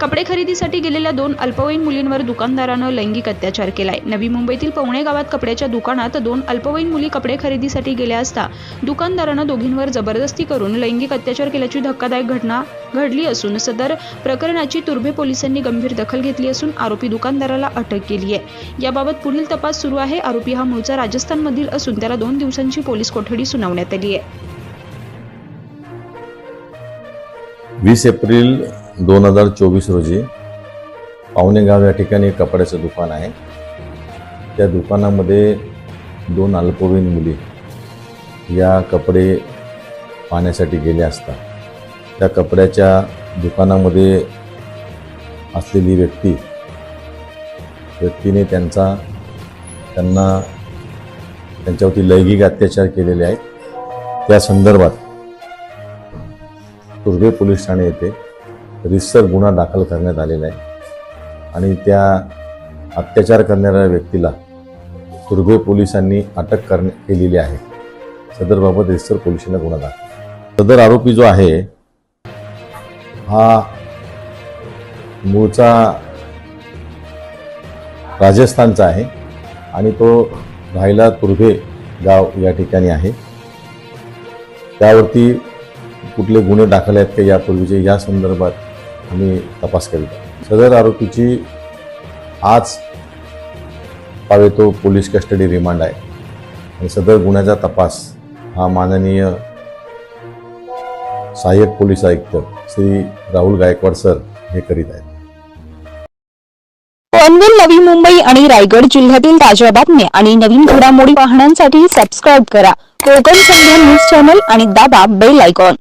कपडे खरेदीसाठी गेलेल्या दोन अल्पवयीन मुलींवर दुकानदारानं लैंगिक अत्याचार केलाय. नवी मुंबईतील पवणे गावात कपड्याच्या दुकानात दोन अल्पवयीन मुली कपडे खरेदीसाठी गेल्या असता दुकानदारानं दोघींवर जबरदस्ती करून लैंगिक अत्याचार केल्याची धक्कादायक घटना घडली असून सदर प्रकरणाची तुर्भे पोलिसांनी गंभीर दखल घेतली असून आरोपी दुकानदाराला अटक केली आहे. याबाबत पुढील तपास सुरू आहे. आरोपी हा मूळचा राजस्थानमधील असून त्याला दोन दिवसांची पोलीस कोठडी सुनावण्यात आली आहे. वीस एप्रिल दोन हजार चोवीस रोजी पावणेगाव या ठिकाणी कपड्याचं दुकान आहे. त्या दुकानामध्ये दोन अल्पवयीन मुली या कपडे पाहण्यासाठी गेल्या असता त्या कपड्याच्या दुकानामध्ये असलेली व्यक्ती व्यक्तीने त्यांचा त्यांना त्यांच्यावरती लैंगिक अत्याचार केलेले आहेत. त्या संदर्भात तुर्भे पोलीस ठाणे येथे रिसर गुन्हा दाखल करण्यात आलेला आहे. आणि त्या अत्याचार करणाऱ्या व्यक्तीला तुर्भे पोलिसांनी अटक करण्या केलेली आहे. सदरबाबत रिसर पोलिसांना गुन्हा दाखल सदर आरोपी जो आहे हा मूळचा राजस्थानचा आहे आणि तो राहिला तुर्भे गाव या ठिकाणी आहे. त्यावरती कुठले गुन्हे दाखल आहेत का यापूर्वीचे या संदर्भात आम्ही तपास करीत सदर आरोपीची आज पावेतो पोलीस कस्टडी रिमांड आहे. आणि सदर गुन्ह्याचा तपास हा माननीय सहाय्यक पोलीस आयुक्त श्री राहुल गायकवाड सर हे करीत आहेत. पनवेल नवी मुंबई आणि रायगड जिल्ह्यातील ताज्या बातम्या आणि नवीन घडामोडी पाहण्यासाठी सबस्क्राईब करा. कोकण संध्या न्यूज चॅनल आणि दाबा बेल आयकॉन